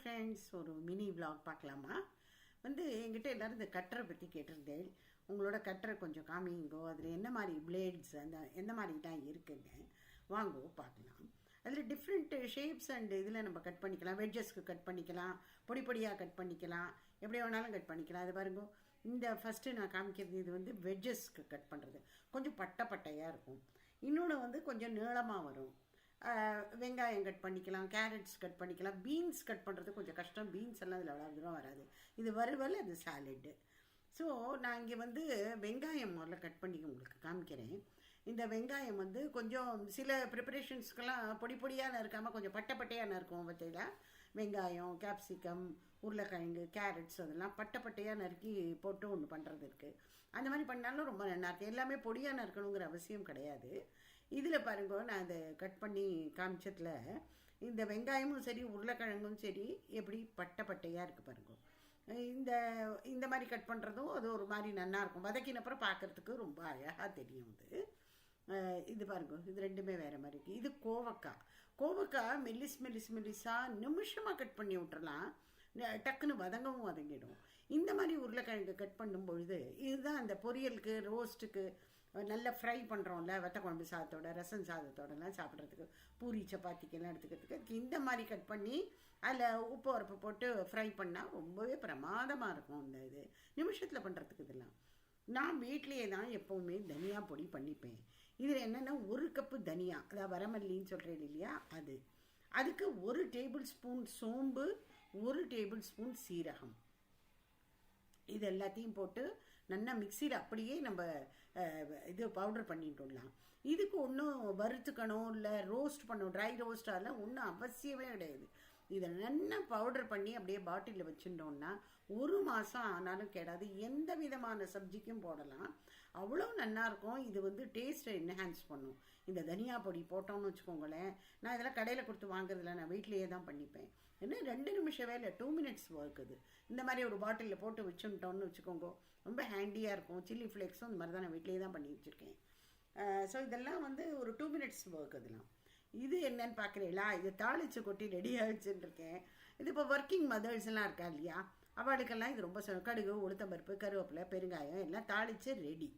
Friends ஒரு mini vlog பார்க்கலாமா? வந்து என்கிட்ட எல்லாரும் இந்த கட்டரை பற்றி கேட்டிருந்தேன். உங்களோட கட்டரை கொஞ்சம் காமிங்கோ அதில் என்ன மாதிரி பிளேட்ஸ் அந்த எந்த மாதிரி தான் இருக்குங்க வாங்கோ பார்க்கலாம். அதில் டிஃப்ரெண்ட் ஷேப்ஸ் அண்ட் இதில் நம்ம கட் பண்ணிக்கலாம். வெட்ஜஸ்க்கு கட் பண்ணிக்கலாம். பொடி பொடியாக கட் பண்ணிக்கலாம். எப்படி வேணாலும் கட் பண்ணிக்கலாம். அது பாருங்க இந்த ஃபஸ்ட்டு நான் காமிக்கிறது இது வந்து வெட்ஜஸ்க்கு கட் பண்ணுறது கொஞ்சம் பட்டை பட்டையாக இருக்கும். இன்னொன்று வந்து கொஞ்சம் நீளமாக வரும். வெங்காயம் கட் பண்ணிக்கலாம் கேரட்ஸ் கட் பண்ணிக்கலாம் பீன்ஸ் கட் பண்ணுறது கொஞ்சம் கஷ்டம். பீன்ஸ் எல்லாம் இதில் அவ்வளோ தூரம் வராது. இது வறுவல் அது சாலட்டு ஸோ நான் இங்கே வந்து வெங்காயம் முதல்ல கட் பண்ணி உங்களுக்கு காமிக்கிறேன். இந்த வெங்காயம் வந்து கொஞ்சம் சில ப்ரிப்பரேஷன்ஸ்க்கெல்லாம் பொடி பொடியாக இருக்காமல் கொஞ்சம் பட்டை பட்டையாக நறுக்கும் பார்த்தீங்களா? வெங்காயம் கேப்சிகம் உருளைக்கிழங்கு கேரட்ஸ் அதெல்லாம் பட்டை பட்டையாக நறுக்கி போட்டு ஒன்று பண்ணுறது இருக்குது அந்த மாதிரி பண்ணாலும் ரொம்ப நல்லா இருக்கு எல்லாமே பொடியாக நறுக்கணுங்கிற அவசியம் கிடையாது. இதில் பாருங்க நான் அதை கட் பண்ணி காமிச்சதில் இந்த வெங்காயமும் சரி உருளைக்கிழங்கும் சரி எப்படி பட்டை பட்டையாக இருக்குது பாருங்க. இந்த இந்த மாதிரி கட் பண்ணுறதும் அது ஒரு மாதிரி நல்லாயிருக்கும் வதக்கினப்புறம் பார்க்கறதுக்கு ரொம்ப அழகாக தெரியும் இது இது பாருங்க இது ரெண்டுமே வேறு மாதிரி இருக்குது இது கோவக்காய். கோவக்காய் மெல்லிஸ் மெல்லிஸ் மெல்லிஸாக நிமிஷமாக கட் பண்ணி விட்டுறலாம். டக்குன்னு வதங்கவும் வதங்கிடும். இந்த மாதிரி உருளைக்கிழங்கு கட் பண்ணும் பொழுது இதுதான் அந்த பொரியலுக்கு ரோஸ்ட்டுக்கு நல்லா ஃப்ரை பண்ணுறோம்ல வெத்த குழம்பு சாதத்தோட ரசம் சாதத்தோடலாம் சாப்பிட்றதுக்கு பூரி சப்பாத்திக்கெல்லாம் எடுத்துக்கிறதுக்கு அதுக்கு இந்த மாதிரி கட் பண்ணி அதில் உப்பு உரப்பு போட்டு ஃப்ரை பண்ணால் ரொம்பவே பிரமாதமாக இருக்கும் இந்த இது. நிமிஷத்தில் பண்ணுறதுக்கு இதெல்லாம். நான் வீட்லேயே தான் எப்போவுமே தனியா பொடி பண்ணிப்பேன். இதில் என்னென்னா ஒரு கப்பு தனியா அதாவது வரமல்லின்னு சொல்கிறேன் இல்லையா அது. அதுக்கு ஒரு டேபிள் ஸ்பூன் சோம்பு ஒரு டேபிள் ஸ்பூன் சீரகம். இது எல்லாத்தையும் போட்டு நல்லா மிக்சியில் அப்படியே நம்ம இது பவுடர் பண்ணிட்டுலாம் இதுக்கு ஒன்றும் வறுத்துக்கணும் இல்லை ரோஸ்ட் பண்ணணும் ட்ரை ரோஸ்ட் அதெல்லாம் ஒன்றும் அவசியமே கிடையாது. இதை நல்லா பவுடர் பண்ணி அப்படியே பாட்டிலில் வச்சுட்டோம்னா ஒரு மாதம் ஆனாலும் கெடாது. எந்த விதமான சப்ஜிக்கும் போடலாம். அவ்வளோ நல்லாயிருக்கும் இது வந்து டேஸ்ட்டை என்ஹான்ஸ் பண்ணும். இந்த தனியா பொடி போட்டோம்னு வச்சுக்கோங்களேன். நான் இதெல்லாம் கடையில் கொடுத்து வாங்குறதில்ல நான் வீட்லேயே தான் பண்ணிப்பேன். என்ன ரெண்டு நிமிஷம் வேலை டூ மினிட்ஸ் ஒர்க் இது இந்த மாதிரி ஒரு பாட்டிலில் போட்டு வச்சுட்டோம்னு வச்சுக்கோங்க. ரொம்ப ஹேண்டியாக இருக்கும். சில்லி ஃப்ளேக்ஸும் இந்த மாதிரி தான் நான் வீட்லேயே தான் பண்ணி வச்சுருக்கேன். ஸோ இதெல்லாம் வந்து ஒரு டூ மினிட்ஸ் ஒர்க் அதெல்லாம். இது என்னன்னு பார்க்குறீங்களா? இது தாளிச்சு கொட்டி ரெடி ஆகிடுச்சுன்னு இருக்கேன். இது இப்போ ஒர்க்கிங் மதர்ஸ்லாம் இருக்கா இல்லையா? அவளுக்கெல்லாம் இது ரொம்ப கடுகு உளுத்தம்பருப்பு கருவேப்பிலை பெருங்காயம் எல்லாம் தாளிச்சு ரெடி